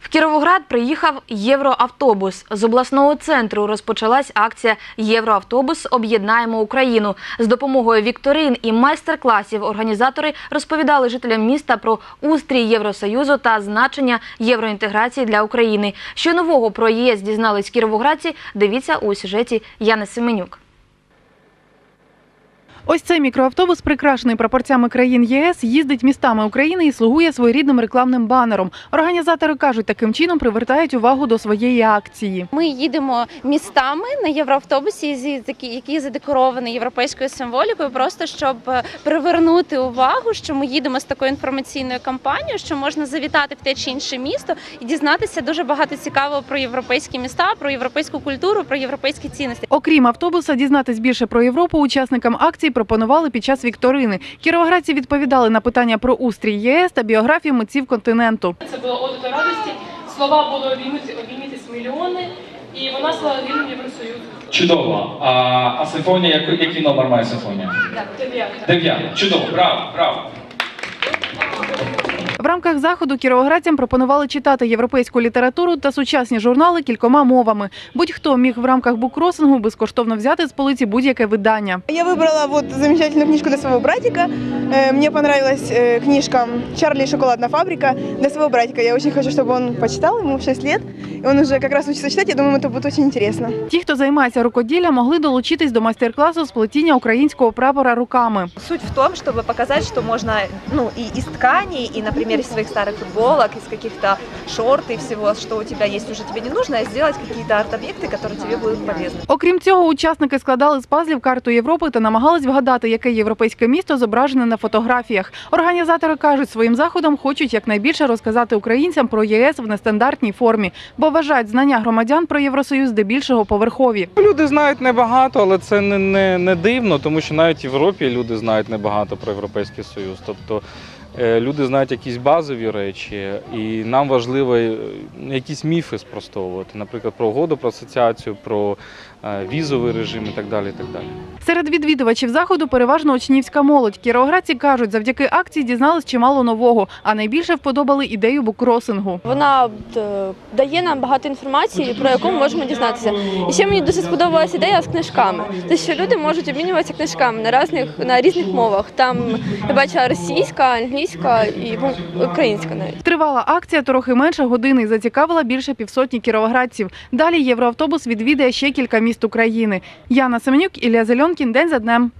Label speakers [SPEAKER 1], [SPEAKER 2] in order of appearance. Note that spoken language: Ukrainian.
[SPEAKER 1] В Кіровоград приїхав євроавтобус. З обласного центру розпочалась акція Євроавтобус Об'єднаємо Україну. З допомогою вікторин і майстер-класів організатори розповідали жителям міста про устрій Євросоюзу та значення євроінтеграції для України. Що нового про ЄС дізнались кіровоградці? Дивіться у сюжеті Яни Семенюк.
[SPEAKER 2] Ось цей мікроавтобус, прикрашений прапорцями країн ЄС, їздить містами України і слугує своєрідним рекламним банером. Організатори кажуть, таким чином привертають увагу до своєї акції.
[SPEAKER 3] Ми їдемо містами на євроавтобусі, який задекорований європейською символікою, просто щоб е, привернути увагу, що ми їдемо з такою інформаційною кампанією, що можна завітати в те чи інше місто і дізнатися дуже багато цікавого про європейські міста, про європейську культуру, про європейські цінності.
[SPEAKER 2] Окрім автобуса, дізнатись більше про Європу учасникам акції пропонували під час вікторини. Кіровоградці відповідали на питання про устрій ЄС та біографію митців континенту.
[SPEAKER 4] Це було «Ода радості. Слова були обіймітись мільйони, і вона стала вільним Євросоюзу.
[SPEAKER 5] Чудово. А, а симфонія, який, який номер має симфонія?
[SPEAKER 4] Дев'ята.
[SPEAKER 5] Дев'ята. Чудово, браво, браво.
[SPEAKER 2] В рамках заходу кіровоградцям пропонували читати європейську літературу та сучасні журнали кількома мовами. Будь-хто міг в рамках буккросингу безкоштовно взяти з полиці будь-яке видання.
[SPEAKER 6] Я выбрала вот замечательную книжку для своего братика. Э, Мне понравилась э, книжка «Чарли и шоколадная фабрика» для своего братика. Я очень хочу, чтобы он почитал, ему 6 лет. И он уже как раз учится читать, я думаю, это будет очень интересно.
[SPEAKER 2] Ті, хто займається рукоділлям, могли долучитись до майстер-класу з плетіння українського прапора руками.
[SPEAKER 7] Суть в том, чтобы показать, что можно ну, и из тканей, и, например, из своих старых футболок, из каких-то шорт и всего, что у тебя есть, уже тебе не нужно, а сделать какие-то арт-объекты, которые тебе будут полезны.
[SPEAKER 2] Окрім цього, учасники складали з пазлів карту Європи та намагались вгадати, яке європейське місто зображене на фотографіях. Організатори кажуть, своїм заходом хочуть якнайбільше розказати українцям про ЄС в нестандартній формі, бо вважають знання громадян про Євросоюз здебільшого поверхові.
[SPEAKER 8] Люди знають небагато, але це не, не, не дивно, тому що навіть в Європі люди знають небагато про Європейський Союз. Тобто е, люди знають якісь базові речі, і нам важливо е, якісь міфи спростовувати, наприклад, про угоду про асоціацію, про е, візовий режим і так далі. І так далі.
[SPEAKER 2] Серед відвідувачів заходу переважно учнівська молодь. Кіровоградці кажуть, завдяки акції дізнались чимало нового, а найбільше вподобали ідею буккросингу.
[SPEAKER 9] Вона е, дає нам багато інформації, про яку ми можемо дізнатися. І ще мені дуже сподобалася ідея з книжками. Те, що люди можуть обмінюватися книжками на різних на різних мовах. Там я бачила російська, англійська і українська навіть.
[SPEAKER 2] Тривала акція трохи менше години і зацікавила більше півсотні кіровоградців. Далі євроавтобус відвідає ще кілька міст України. Яна Семенюк, Ілля Зельонкін. День за днем.